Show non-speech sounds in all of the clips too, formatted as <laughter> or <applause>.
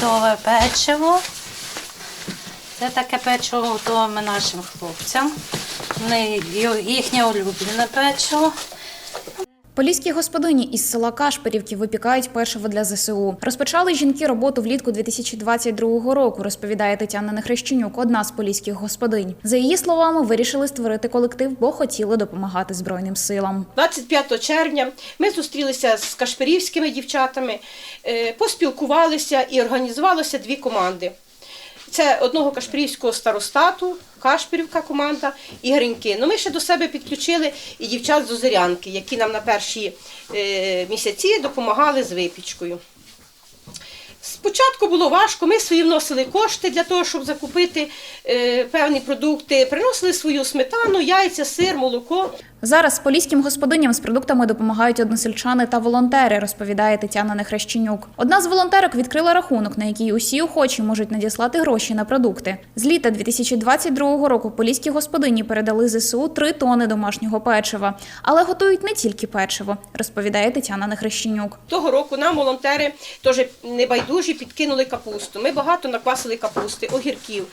медове печиво. Це таке печиво готуємо нашим хлопцям. Їхнє улюблене печиво. Поліські господині із села Кашпирівки випікають печиво для ЗСУ. Розпочали жінки роботу влітку 2022 року, розповідає Тетяна Нехрещенюк, одна з поліських господинь. За її словами, вирішили створити колектив, бо хотіли допомагати Збройним силам. 25 червня ми зустрілися з кашпирівськими дівчатами, е, поспілкувалися і організувалося дві команди. Це одного кашпирівського старостату, Кашпирівка команда і Гриньки. Ну, ми ще до себе підключили і дівчат з Озерянки, які нам на перші е, місяці допомагали з випічкою. Спочатку було важко, ми свої вносили кошти для того, щоб закупити е, певні продукти, приносили свою сметану, яйця, сир, молоко. Зараз поліським господиням з продуктами допомагають односельчани та волонтери, розповідає Тетяна Нехрещенюк. Одна з волонтерок відкрила рахунок, на який усі охочі можуть надіслати гроші на продукти. З літа 2022 року поліські господині передали ЗСУ 3 тони домашнього печива, але готують не тільки печиво, розповідає Тетяна Нехрещенюк. Того року нам волонтери теж небайдужі підкинули капусту. Ми багато наквасили капусти, огірків.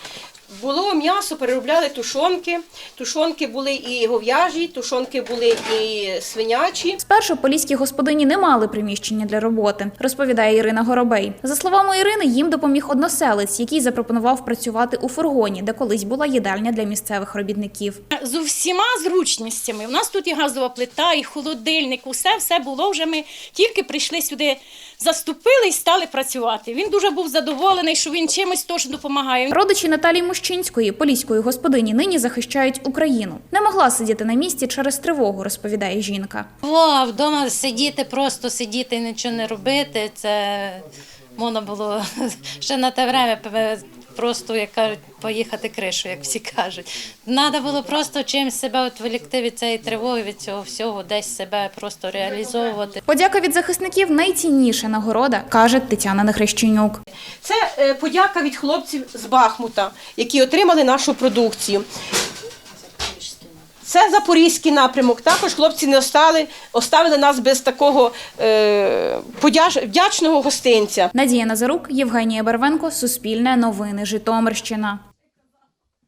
Було м'ясо, переробляли тушонки. Тушонки були і гов'яжі, тушонки були і свинячі. Спершу поліські господині не мали приміщення для роботи, розповідає Ірина Горобей. За словами Ірини, їм допоміг односелець, який запропонував працювати у фургоні, де колись була їдальня для місцевих робітників. з усіма зручностями. У нас тут і газова плита, і холодильник, усе все було вже. Ми тільки прийшли сюди, заступили і стали працювати. Він дуже був задоволений, що він чимось теж допомагає. Родичі Наталії Мущинської, поліської господині, нині захищають Україну. Не могла сидіти на місці через тривогу, розповідає жінка. О, вдома сидіти, просто сидіти і нічого не робити. Це можна було <laughs> ще на те время просто, як кажуть, поїхати кришу, як всі кажуть. Треба було просто чимось себе відволікти від цієї тривоги, від цього всього, десь себе просто реалізовувати. Подяка від захисників найцінніша нагорода, каже Тетяна Нехрещенюк. Це е, подяка від хлопців з Бахмута, які отримали нашу продукцію. Це запорізький напрямок. Також хлопці не остали, оставили нас без такого е, подяж- вдячного гостинця. Надія Назарук, Євгенія Барвенко, Суспільне новини, Житомирщина.